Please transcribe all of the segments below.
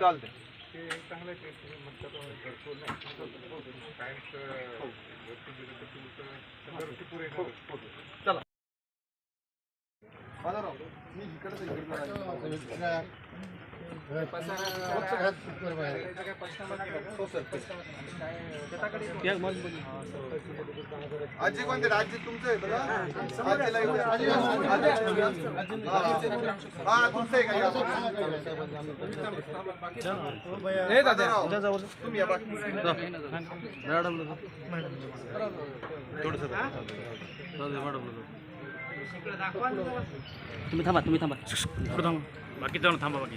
चालतंय ते चांगलं आहे ते तुम्ही म्हणता तो घरकुल नाही कायमच घरकुल दिलं तर तुमचं दरवर्षी पुरे येणार. बाजाराव, मी इकडे हो. आजी कोणते? राज्य तुमचं आहे बघा हा हा, तुमचं आहे का? तुम्ही या बाकी. तुम्ही थांबा तुम्ही थांबा. पुढं थांबा? बाकी जाऊन थांबा बाकी.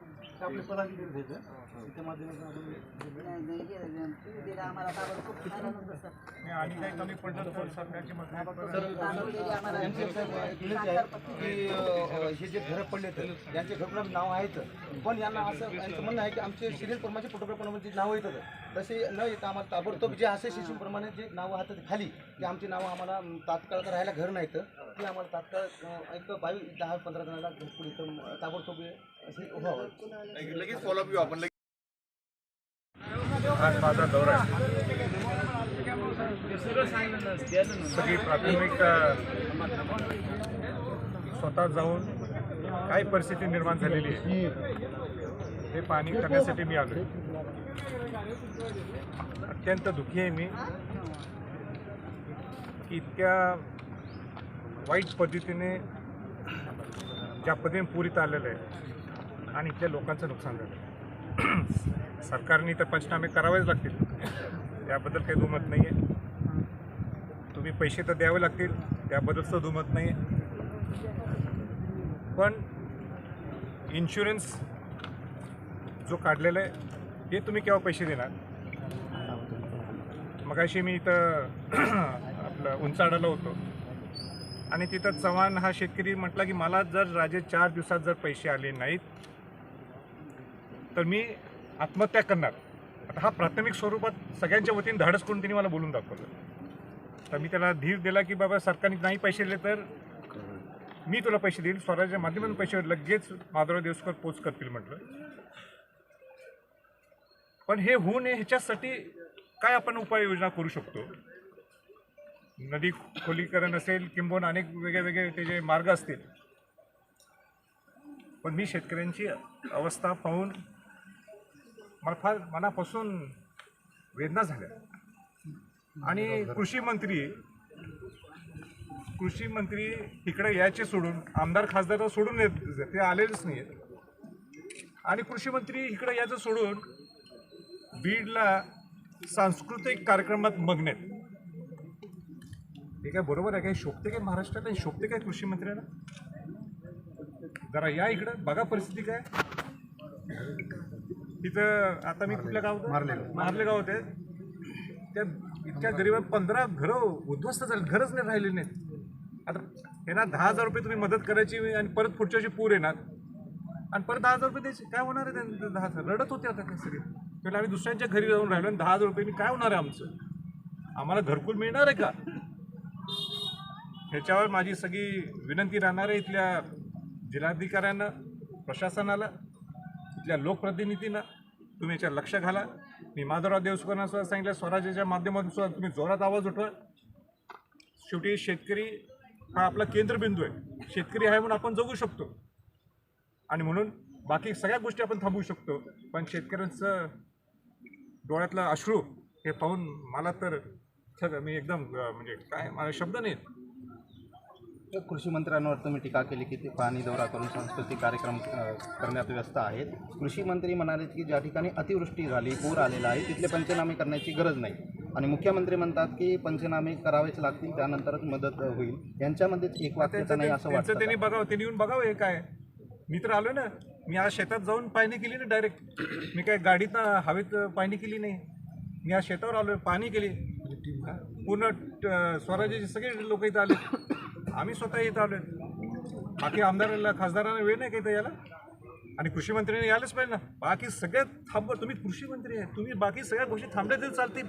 आणि काही कमी पडलं तर सरकारची हे जे घरं पडले तर यांचे घरकुलाचे नाव आहेत. पण यांना असं यांचं म्हणणं आहे की आमचे सिरियल प्रमाणे फोटोग्राफ प्रमाणे नावं येतात तसे न येता आम्हाला ताबडतोब जे असे शिशू प्रमाणे जे नावं आहेत खाली की आमची नावं आम्हाला तात्काळ राहायला घर नाही तर ते आम्हाला तात्काळ एक बावीस दहा पंधरा जणांना इथं ताबडतोब असे व्हावं लगेच फॉलोअप घेऊ आपण आज माझा दौरा सगळी प्राथमिक स्वतः जाऊन काय परिस्थिती निर्माण झालेली आहे हे पाणी करण्यासाठी मी आलो अत्यंत दुःखी आहे मी की इतक्या वाईट पद्धतीने ज्या पद्धतीने पुरीत आलेलं आहे आणि इथल्या लोकांचं नुकसान झालं सरकारने तर पंचनामे करावेच लागतील. त्याबद्दल काही दुमत नाही आहे तुम्ही पैसे तर द्यावे लागतील त्याबद्दलचं दुमत नाही आहे पण इन्शुरन्स जो काढलेला आहे ते तुम्ही केव्हा पैसे देणार? मगाशी मी इथं आपलं उंचाडाला होतो. आणि तिथं चव्हाण हा शेतकरी म्हटला की मला जर राजे चार दिवसात जर पैसे आले नाहीत तर मी आत्महत्या करणार. आता हा प्राथमिक स्वरूपात सगळ्यांच्या वतीने धाडस करून त्यांनी मला बोलून दाखवलं. तर मी त्याला धीर दिला की बाबा सरकारने नाही पैसे दिले तर मी तुला पैसे देईल. स्वराज्याच्या माध्यमातून पैसे लगेच माधवराव देवसकर पोच करतील म्हटलं. पण हे होऊ नये ह्याच्यासाठी काय आपण उपाययोजना करू शकतो? नदी खोलीकरण असेल किंबहुना अनेक वेगळे वेगळे त्याचे मार्ग असतील. पण मी शेतकऱ्यांची अवस्था पाहून मला फार मनापासून वेदना झाल्या. आणि कृषी मंत्री कृषी मंत्री इकडे यायचे सोडून आमदार खासदार सोडून येत ते आलेलेच नाही आणि कृषी मंत्री इकडे यायचं सोडून बीडला सांस्कृतिक कार्यक्रमात मग्न आहेत हे काय बरोबर आहे? काय शोभते काय महाराष्ट्रात? आणि शोभते काय कृषी मंत्र्याला जरा या इकडं बघा परिस्थिती काय. तिथं आता मी कुठल्या गावात मारले मारले गावात आहे त्या इतक्या गरीब पंधरा घरं उद्ध्वस्त झाले. घरच नाही राहिले नाहीत. आता यांना दहा हजार रुपये तुम्ही मदत करायची आणि परत पुढच्या वर्षी पूर येणार. आणि परत दहा हजार रुपये द्यायचे. काय होणार आहे त्यांना दहा हजार? रडत होते आता ते सगळे. म्हणजे आम्ही दुसऱ्यांच्या घरी जाऊन राहिलो आणि दहा हजार रुपयांनी काय होणार आहे आमचं? आम्हाला घरकुल मिळणार आहे का? ह्याच्यावर माझी सगळी विनंती राहणार आहे इथल्या जिल्हाधिकाऱ्यांना प्रशासनाला. इथल्या लोकप्रतिनिधींना तुम्ही याच्यावर लक्ष घाला. मी माधवराव देवसुखांना सुद्धा सांगितलं स्वराज्याच्या माध्यमातून सुद्धा तुम्ही जोरात आवाज उठवा. शेवटी शेतकरी हा आपला केंद्रबिंदू आहे. शेतकरी आहे म्हणून आपण जगू शकतो. आणि म्हणून बाकी सगळ्या गोष्टी आपण थांबवू शकतो. पण शेतकऱ्यांचं डोळ्यातलं अश्रू हे पाहून मला तर सगळं मी एकदम म्हणजे काय मला शब्द नाहीत. कृषी मंत्र्यांवर तुम्ही टीका केली की ते पाणी दौरा करून सांस्कृतिक कार्यक्रम करण्यात व्यस्त आहेत. कृषी मंत्री म्हणाले की ज्या ठिकाणी अतिवृष्टी झाली पूर आलेला आहे तिथले पंचनामे करण्याची गरज नाही. आणि मुख्यमंत्री म्हणतात की पंचनामे करावेच लागतील त्यानंतरच मदत होईल. यांच्यामध्येच एक वाक्याचं त्यांचं नाही असं वाटतं त्यांनी? बघावं त्यांनी येऊन बघावं हे काय? मी तर आलोय ना. मी आज शेतात जाऊन पाहणी केली ना डायरेक्ट मी काय गाडीत हवेत पाहणी केली नाही. मी आज शेतावर आलोय पाहणी केली. पूर्ण स्वराज्याचे सगळे लोक इथं आले. आम्ही स्वतः इथं आलोय. बाकी आमदाराला खासदारांना वेळ नाही का इथं याला आणि कृषी मंत्र्यांनी यायलाच पाहिजे ना. बाकी सगळ्यात थांब तुम्ही कृषी मंत्री आहे. तुम्ही बाकी सगळ्या गोष्टी थांबल्या तरी चालतील.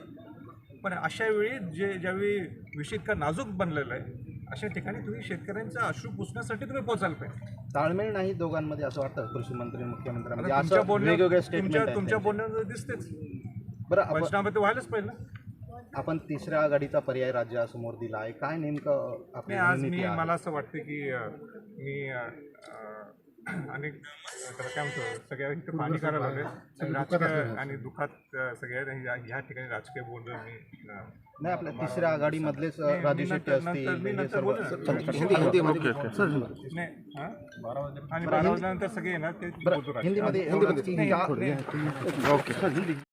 पण अशा वेळी जे ज्यावेळी विषय इतका नाजूक बनलेला आहे अशा ठिकाणी तुम्ही शेतकऱ्यांचा अश्रू पुसण्यासाठी तुम्ही पोचायला पाहिजे. ताळमेळ नाही दोघांमध्ये असं वाटतं कृषी मंत्री मुख्यमंत्र्यांमध्ये. आता तुमच्या बोलण्यात दिसतेच. बरं व्हायलाच पाहिजे ना. आपण तिसऱ्या आघाडीचा पर्याय राज्यासमोर दिला आहे काय नेमकं आपली नाही आज रणनीती मी आहे? मला असं वाटतं की अ, मी अ, अ, अनेक त्याला काय म्हणतो सगळ्या इथं पाणी करायला राजकीय आणि दुःखात अ, सगळ्या ह्या ह्या ठिकाणी राजकीय बोलणं मी अ, नाही आपल्या तिसऱ्या आघाडीमधलेच अ, मी राजू शेट्टी असतील हे सर्व. नाही हां? आणि बारा वाजल्यानंतर सगळे येणार ते बोलतो राजकीय. हिंदीमध्ये हिंदीमध्ये